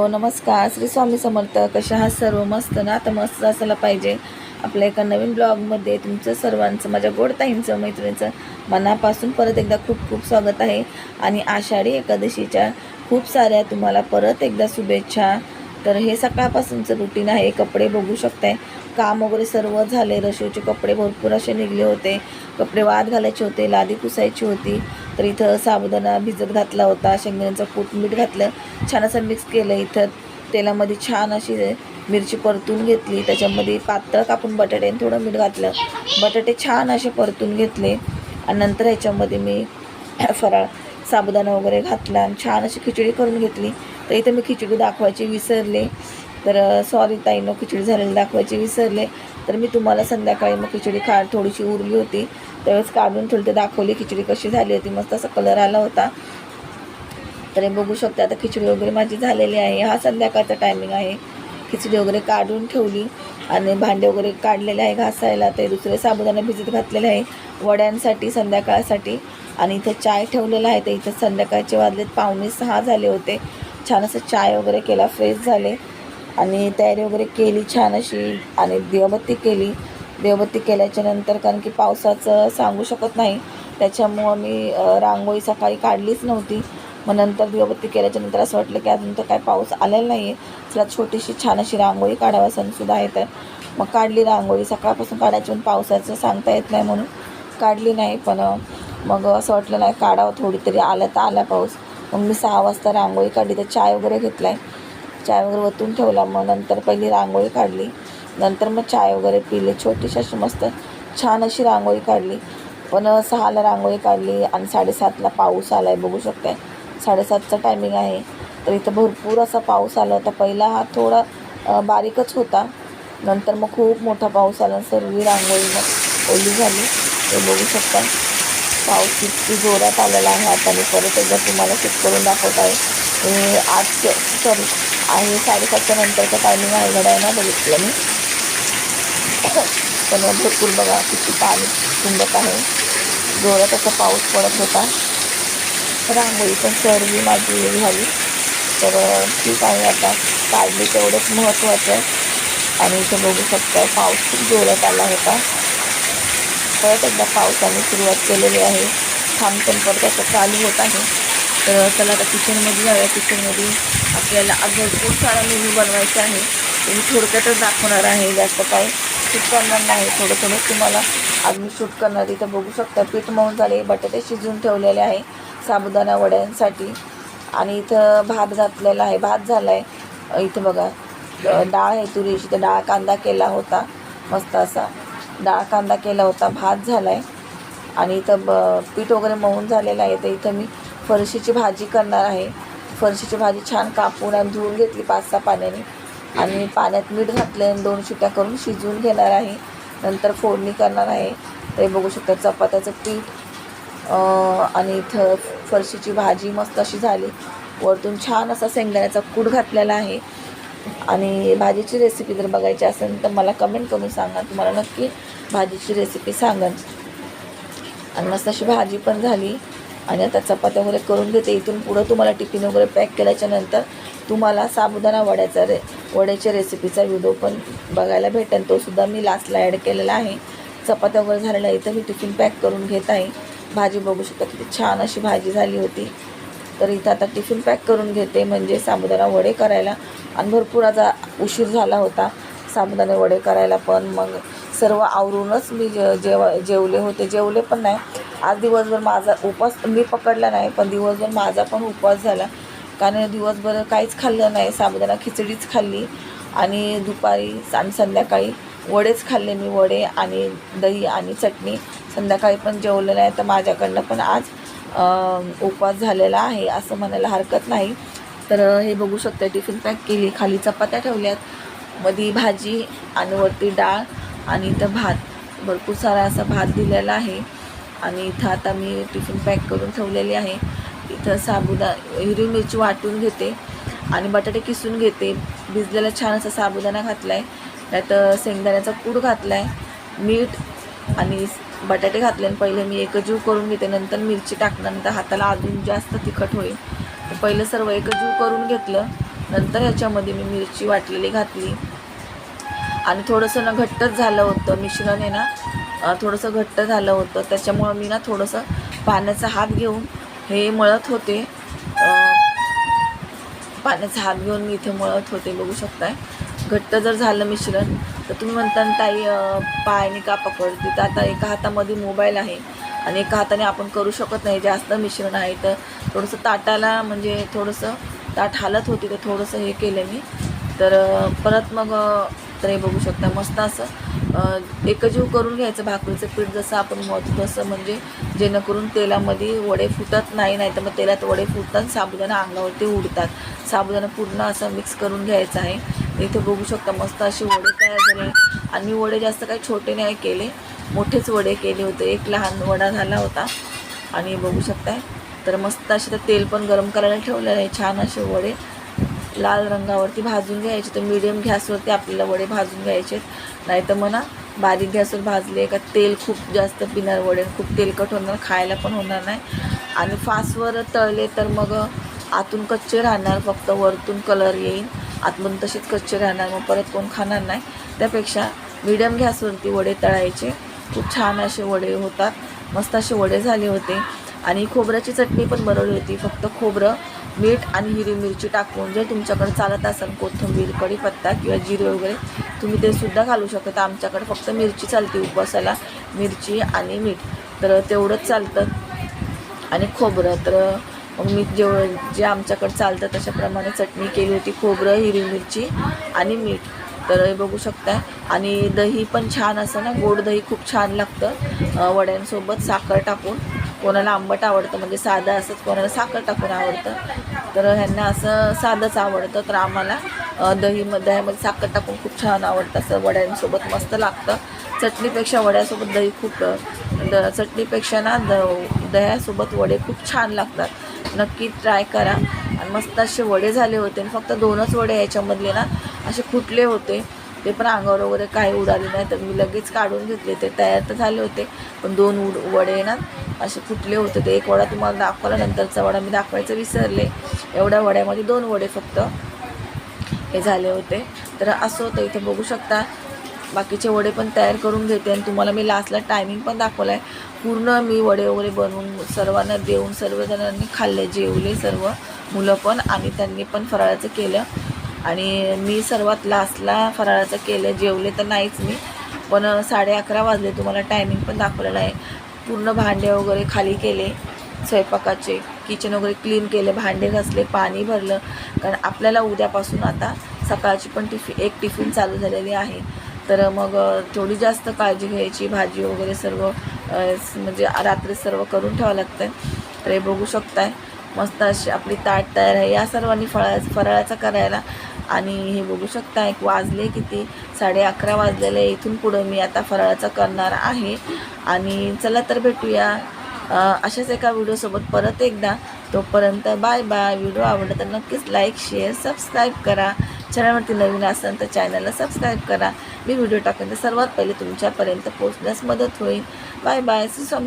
Hello नमस्कार श्री स्वामी समर्थ. कशा आहात सर्व? मस्त ना? आता मस्त असायला पाहिजे. आपल्या एका नवीन ब्लॉगमध्ये तुमचं सर्वांचं माझ्या गोड ताईंचं मैत्रिणीचं मनापासून परत एकदा खूप खूप स्वागत आहे. आणि आषाढी एकादशीच्या खूप साऱ्या तुम्हाला परत एकदा शुभेच्छा. तर हे सकाळपासूनचं रुटीन आहे. कपडे बघू शकताय. काम वगैरे सर्व झाले. रशोचे कपडे भरपूर असे निघले होते. कपडे वाद घालायचे होते. लादी पुसायची होती. तर इथं साबुदाणा भिजत घातला होता. शेंगण्याचं कूट मीठ घातलं. छान असं मिक्स केलं इथं. तेलामध्ये छान अशी मिरची परतून घेतली. त्याच्यामध्ये पातळ कापून बटाटे आणि थोडं मीठ घातलं. बटाटे छान असे परतून घेतले. आणि नंतर ह्याच्यामध्ये मी फराळ साबुदाणा वगैरे घातला. आणि छान अशी खिचडी करून घेतली. तर इथं मी खिचडी दाखवायची विसरले. तर सॉरी ताईनं खिचडी झालेली दाखवायची विसरले. तर मी तुम्हाला संध्याकाळी मग खिचडी खा थोडीशी उरली होती. त्यावेळेस काढून ठेवली दाखवली. खिचडी कशी झाली होती मस्त असा कलर आला होता. तर हे बघू शकता आता खिचडी वगैरे माझी झालेली आहे. हा संध्याकाळचा टायमिंग आहे. खिचडी वगैरे काढून ठेवली आणि भांडे वगैरे काढलेले आहे घासायला. ते दुसरे साबुदाणा भिजत घातलेले आहे. वड्यांसाठी संध्याकाळसाठी. आणि इथं चाय ठेवलेला आहे. तर इथं संध्याकाळचे वाजलेत. पावणे सहा झाले होते. छान असं चाय वगैरे केला फ्रेश झाले. आणि तयारी वगैरे केली छान अशी आणि देवबत्ती केली. देवबत्ती केल्याच्यानंतर कारण की पावसाचं सांगू शकत नाही त्याच्यामुळं मी रांगोळी सकाळी काढलीच नव्हती. मग नंतर दिवाबत्ती केल्याच्यानंतर असं वाटलं की अजून तर काय पाऊस आलेला नाही आहे चला छोटीशी छान अशी रांगोळी काढावा सणसुद्धा आहे तर. मग काढली रांगोळी सकाळपासून काढायची पण पावसाचं सांगता येत नाही म्हणून काढली नाही. पण मग असं वाटलं नाही काढावं थोडी तरी आला तर आला पाऊस. मग मी सहा वाजता रांगोळी काढली तर चाय वगैरे घेतला आहे चाय वगैरे वतून ठेवला मग नंतर पहिली रांगोळी काढली. नंतर मग चाय वगैरे पिली छोटीशी अशी मस्त छान अशी रांगोळी काढली. पण सहाला रांगोळी काढली आणि साडेसातला पाऊस आला आहे बघू शकताय. साडेसातचा टायमिंग आहे. तर इथं भरपूर असा पाऊस आला होता. पहिला हा थोडा बारीकच होता. नंतर मग खूप मोठा पाऊस आला सर्व रांगोळी मग ओली झाली. ते बघू शकता पाऊस किती जोरात आलेला आहे हाताने परत एकदा तुम्हाला चेक करून दाखवत आहे. आठ सॉरी आहे साडेसातच्या नंतरचा टायमिंग आहे ना बघितलं मी. पण भरपूर बघा किती पाणी तुंबत आहे. जोरात असा पाऊस पडत होता. रांगोळी पण सर्वी माझी हे झाली. तर ठीक आहे आता. काढली तेवढंच महत्त्वाचं आहे आणि इथं बघू शकता पाऊस खूप जोरात आला होता. परत एकदा पावसाने सुरुवात केलेली आहे. थांब परत असं चालू होत आहे. तर चला आता किचनमध्ये जाऊया. किचनमध्ये आपल्याला भरपूर सारा मेनू बनवायचा आहे. ते मी थोडक्यातच दाखवणार आहे. जास्त काय शूट करणार नाही. थोडं थोडं तुम्हाला आज मी शूट करणार इथं बघू शकता पीठ मऊन झाले बटाटे शिजवून ठेवलेले आहे साबुदाणा वड्यांसाठी. आणि इथं भात घातलेला आहे. भात झाला आहे इथं बघा डाळ आहे तुरीची. तर डाळ कांदा केला होता. मस्त असा. डाळ कांदा केला होता भात झाला आहे आणि इथं ब पीठ वगैरे मऊन झालेलं आहे. तर इथं मी फरशीची भाजी करणार आहे. फरशीची भाजी छान कापून आणि धुवून घेतली पाच सहा पाण्याने. आणि पाण्यात मीठ घातलं आणि दोन शिट्या करून शिजवून घेणार आहे. नंतर फोडणी करणार आहे. ते बघू शकता चपात्याचं पीठ आणि इथं फरशीची भाजी मस्त अशी झाली. वरतून छान असा शेंगदाण्याचा कूट घातलेला आहे. आणि भाजीची रेसिपी जर बघायची असेल तर मला कमेंट करून सांगा. तुम्हाला नक्की भाजीची रेसिपी सांगन. आणि मस्त अशी भाजी पण झाली. आणि आता चपात्या वगैरे करून घेते. इथून पुढं तुम्हाला टिफिन वगैरे पॅक केल्याच्यानंतर तुम्हाला साबुदाणा वड्याचा रे वड्याच्या रेसिपीचा व्हिडिओ पण बघायला भेटेल तो सुद्धा मी लास्टला ॲड केलेला आहे. चपात्या वगैरे झालेला इथं मी टिफिन पॅक करून घेत आहे. भाजी बघू शकता किती छान अशी भाजी झाली होती. तर इथं आता टिफिन पॅक करून घेते. म्हणजे साबुदाणा वडे करायला आणि भरपूर आता उशीर झाला होता साबुदाणे वडे करायला पण. मग सर्व आवरूनच मी जे जेव जेवले होते. जेवले पण नाही. आज दिवसभर माझा उपवास मी पकडला नाही पण दिवसभर माझा पण उपवास झाला. कारण दिवसभर काहीच खाल्लं नाही. साबुदाणा खिचडीच खाल्ली आणि दुपारी आणि संध्याकाळी वडेच खाल्ले मी. वडे आणि दही आणि चटणी. संध्याकाळी पण जेवलं नाही. तर माझ्याकडनं पण आज उपवास झालेला आहे असं म्हणायला हरकत नाही. तर हे बघू शकता टिफिन पॅक केली खाली चपात्या ठेवल्यात मध्ये भाजी आणि वरती डाळ आणि इथं भात. भरपूर सारा असा भात दिलेला आहे आणि इथं आता मी टिफिन पॅक करून ठेवलेली आहे. इथं साबुदा हिरवी मिरची वाटून घेते आणि बटाटे किसून घेते. भिजलेला छान असा साबुदाणा घातला आहे त्यात शेंगदाण्याचा कूड घातला आहे मीठ आणि बटाटे घातले आणि पहिले मी एकजीव करून घेते. नंतर मिरची टाकल्यानंतर हाताला अजून जास्त तिखट होईल. तर पहिलं सर्व एकजीव करून घेतलं. नंतर ह्याच्यामध्ये मी मिरची वाटलेली घातली. आणि थोडंसं ना घट्टच झालं होतं मिश्रण आहे ना थोडंसं घट्ट झालं होतं. त्याच्यामुळं मी ना थोडंसं पाण्याचा हात घेऊन हे मळत होते. पाण्याचा हात घेऊन मी इथे मळत होते बघू शकताय. घट्ट जर झालं मिश्रण तर तुम्ही म्हणता ताई अं, पायाने का पकडते? तर आता एका हातामध्ये मोबाईल आहे आणि एका हाताने आपण करू शकत नाही जास्त मिश्रण आहे. तर थोडंसं ताटाला म्हणजे थोडंसं ताट हालत होती तर थोडंसं हे केलं मी. तर परत मग तर हे बघू शकता मस्त असं एकजीव करून घ्यायचं भाकरीचं पीठ जसं आपण मळतो तसं म्हणजे जेणेकरून तेलामध्ये वडे फुटत नाही नाही तर मग तेलात वडे फुटतात साबुदाणा अंगावरती उडतात. साबुदाणा पूर्ण असं मिक्स करून घ्यायचं आहे. इथे बघू शकता मस्त असे वडे तयार झाले आणि वडे जास्त काही छोटे नाही केले. मोठेच वडे केले होते. एक लहान वडा झाला होता. आणि बघू शकताय. तर मस्त असे तर तेल पण गरम करायला ठेवलेलं आहे. छान असे वडे. लाल रंगावरती भाजून घ्यायचे. तर मिडियम गॅसवरती आपल्याला वडे भाजून घ्यायचे नाही तर म्हणा बारीक गॅसवर भाजले का तेल खूप जास्त पिणार वडे. खूप तेलकट होणार खायला पण होणार नाही. आणि फास्टवर तळले तर मग आतून कच्चे राहणार. फक्त वरतून कलर येईल. आतमधून तशीच कच्चे राहणार मग परत कोण खाणार नाही. त्यापेक्षा मिडियम गॅसवरती वडे तळायचे. खूप छान असे वडे होतात. मस्त असे वडे झाले होते. आणि खोबऱ्याची चटणी पण बनवली होती. फक्त खोबरं मीठ आणि हिरवी मिरची टाकून जर तुमच्याकडे चालत असेल कोथिंबीर कढीपत्ता किंवा जिरे वगैरे तुम्ही ते सुद्धा घालू शकता. आमच्याकडे फक्त मिरची चालते उपवासाला. मिरची आणि मीठ. तर तेवढंच चालतं. आणि खोबरं तर मग मी जेव जे आमच्याकडे चालतं तशाप्रमाणे चटणी केली होती खोबरं हिरवी मिरची आणि मीठ. तर हे बघू शकताय. आणि दही पण छान असं ना गोड दही खूप छान लागतं. वड्यांसोबत साखर टाकून. कोणाला आंबट आवडतं म्हणजे साधं असंच कोणाला साखर टाकून आवडतं. तर ह्यांना असं साधंच आवडतं. तर आम्हाला दही म दह्यामध्ये साखर टाकून खूप छान आवडतं. असं वड्यांसोबत मस्त लागतं. चटणीपेक्षा वड्यासोबत दही खूप द चटणीपेक्षा ना द दह्यासोबत वडे खूप छान लागतात. नक्की ट्राय करा. आणि मस्त असे वडे झाले होते आणि फक्त दोनच वडे याच्यामधले ना असे फुटले होते. ते पण अंगावर वगैरे काही उडाले नाही. तर मी लगेच काढून घेतले. ते तयार तर झाले होते. पण दोन उड वडे ना असे फुटले होते. ते एक वडा तुम्हाला दाखवला नंतरचा वडा मी दाखवायचं विसरले. एवढ्या वड्यामध्ये दोन वडे फक्त हे झाले होते. तर असं होतं. इथे बघू शकता बाकीचे वडे पण तयार करून घेते आणि तुम्हाला मी लास्टला टायमिंग पण दाखवला आहे पूर्ण मी वडे वगैरे बनवून सर्वांना देऊन सर्वजणांनी खाल्ले जेवले सर्व मुलं पण आणि त्यांनी पण फराळाचं केलं. आणि मी सर्वात लास्टला फराळाचं केलं जेवले तर नाहीच मी पण साडे अकरा वाजले तुम्हाला टायमिंग पण दाखवलेलं आहे. पूर्ण भांडे वगैरे खाली केले स्वयंपाकाचे किचन वगैरे क्लीन केले भांडे घासले पाणी भरलं. कारण आपल्याला उद्यापासून आता सकाळची पण टिफिन एक टिफिन चालू झालेली आहे. तर मग थोडी जास्त काळजी घ्यायची भाजी वगैरे सर्व म्हणजे रात्री सर्व करून ठेवावं लागतं तर हे बघू शकताय. मस्त अशी आपली ताट तयार आहे. या सर्वांनी फळा फराळाचा करायला. आणि हे बघू शकता एक वाजले किती? साडे अकरा वाजलेले. इथून पुढं मी आता फराळाचा करणार आहे. आणि चला तर भेटूया. अशाच एका व्हिडिओसोबत परत एकदा. तोपर्यंत बाय बाय. व्हिडिओ आवडला तर नक्कीच लाईक शेअर सबस्क्राईब करा. चॅनलवरती नवीन असाल तर चॅनलला सबस्क्राईब करा. मी व्हिडिओ टाकून तर सर्वात पहिले तुमच्यापर्यंत पोहोचण्यास मदत होईल. Bye bye. श्री स्वामी